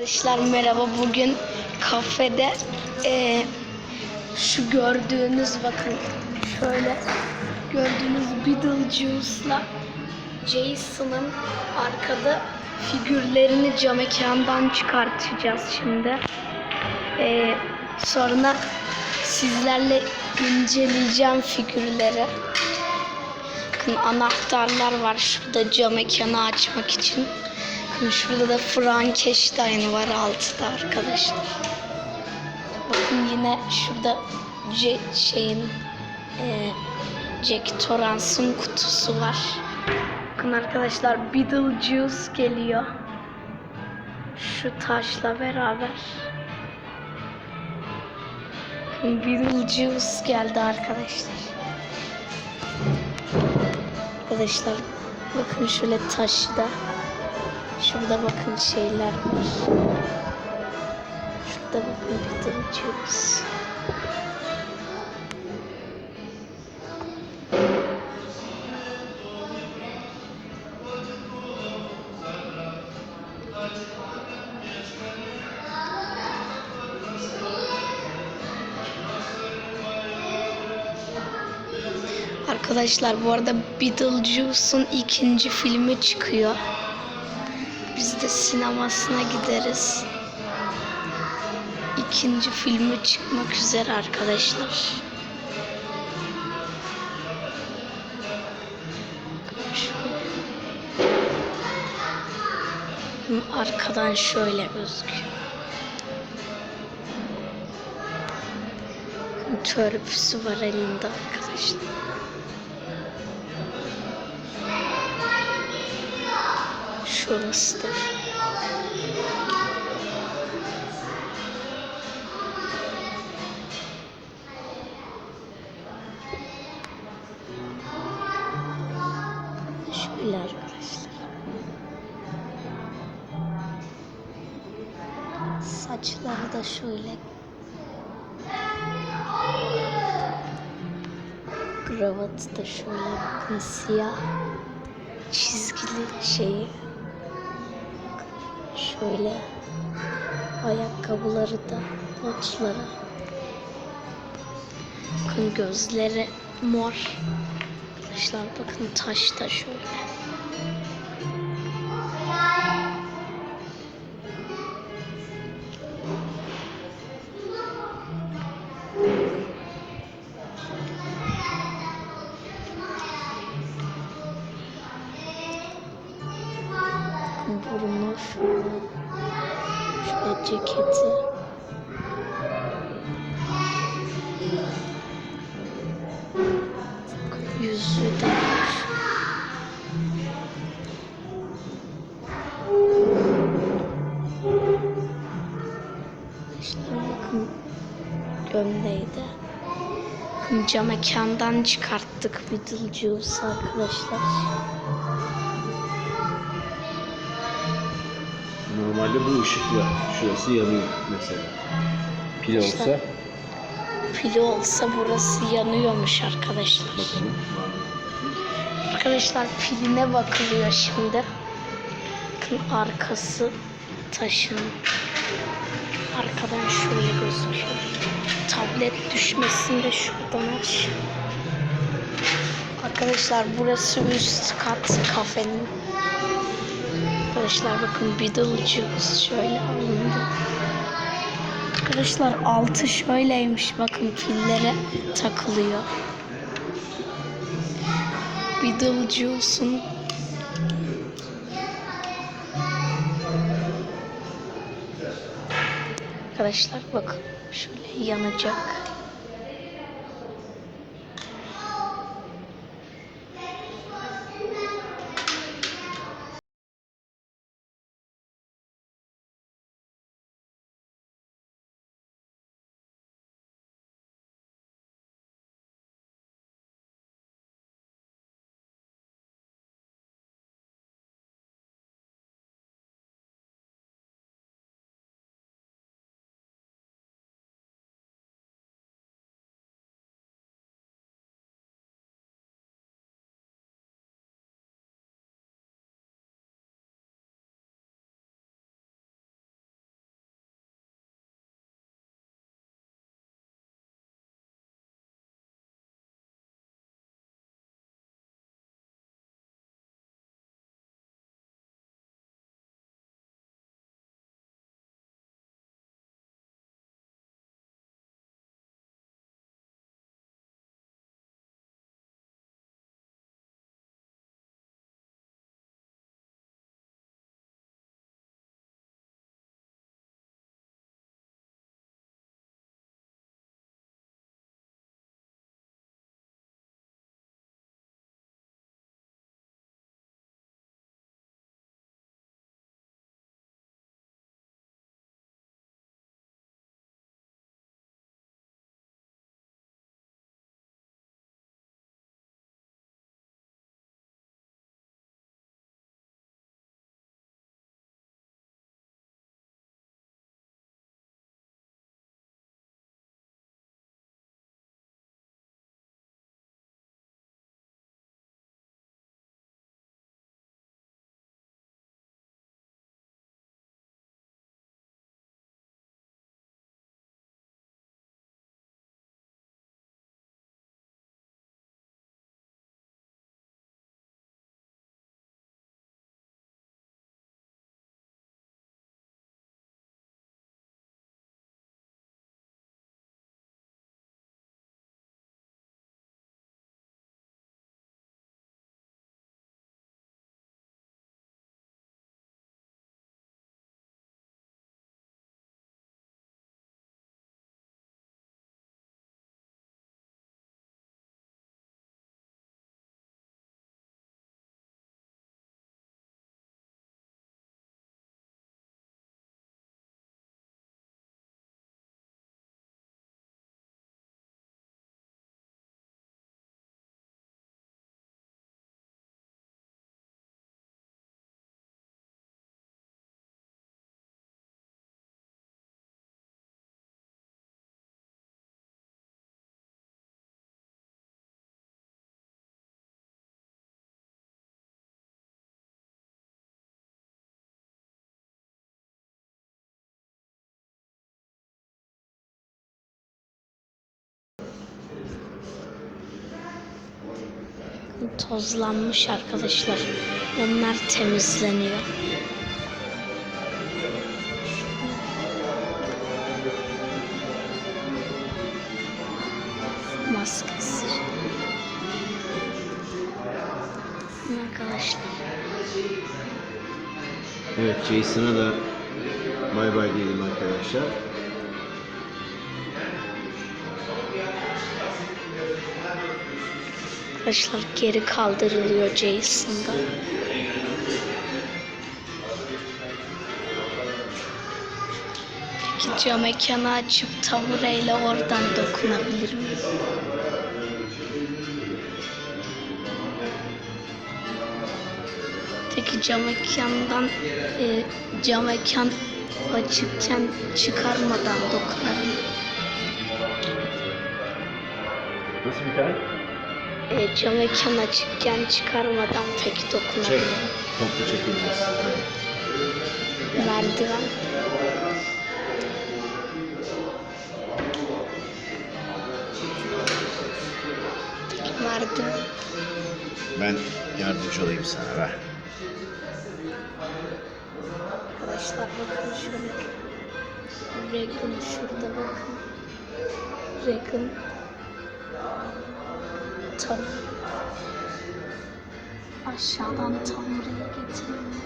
Arkadaşlar merhaba. Bugün kafede eee, şu gördüğünüz bakın şöyle gördüğünüz Beetlejuice'la Jason'ın arkada figürlerini cam mekandan çıkartacağız şimdi. Eee, sonra sizlerle inceleyeceğim figürleri. Bakın anahtarlar var şurada cam mekanı açmak için. Bakın şurada da Frankenstein var altıda arkadaşlar. Bakın yine şurada C şeyin e, Jack Torrance'ın kutusu var. Bakın arkadaşlar Beetlejuice geliyor. Şu taşla beraber. Beetlejuice geldi arkadaşlar. Arkadaşlar bakın şöyle taşta. Şurada bakın şeyler var. Şurada bakın Beetlejuice. Arkadaşlar bu arada Beetlejuice'un ikinci filmi çıkıyor. Biz de sinemasına gideriz. İkinci filmi çıkmak üzere arkadaşlar. Arkadan şöyle gözüküyor. Törpüsü var elinde arkadaşlar. Şurasıdır. Şöyle arkadaşlar. Saçları da şöyle. Kravatı da şöyle bakın siyah çizgili şeyi. Şöyle ayakkabıları da botları. Bakın gözleri mor. Arkadaşlar bakın taş da şöyle. Şöyle. Şöyle ceketi. Yüzü de var. İşte bakın gömleği de. Bakın cam mekandan çıkarttık Beetlejuice arkadaşlar. Normalde bu ışıkla şurası yanıyor mesela. Pil olsa Pili olsa burası yanıyormuş arkadaşlar. bakalım. Arkadaşlar piline bakılıyor şimdi. Bakın arkası taşın. Arkadan şöyle gözüküyor. Tablet düşmesin de şuradan aç. Arkadaşlar burası üst kat kafenin. Arkadaşlar bakın Beetlejuice şöyle alındı. Arkadaşlar altı şöyleymiş bakın pillere takılıyor. Beetlejuice'un Arkadaşlar bakın şöyle yanacak. Tozlanmış arkadaşlar. Onlar temizleniyor. Maskesi. Arkadaşlar. Evet Jason'a da bay bay diyelim arkadaşlar. Arkadaşlar geri kaldırılıyor Jason'da. Peki cam mekanı açıp tabureyle oradan dokunabilir miyim? Peki cam mekandan e, cam mekan açıkken çıkarmadan dokunabilir Nasıl bir tane? E, cam mekan açıkken çıkarmadan peki Çek. dokunabilir Toplu çekebiliriz. Merdiven. Merdiven. Ben yardımcı olayım sana ver. Arkadaşlar bakın şöyle. Regan şurada bakın. Regan tam aşağıdan tam buraya getirelim.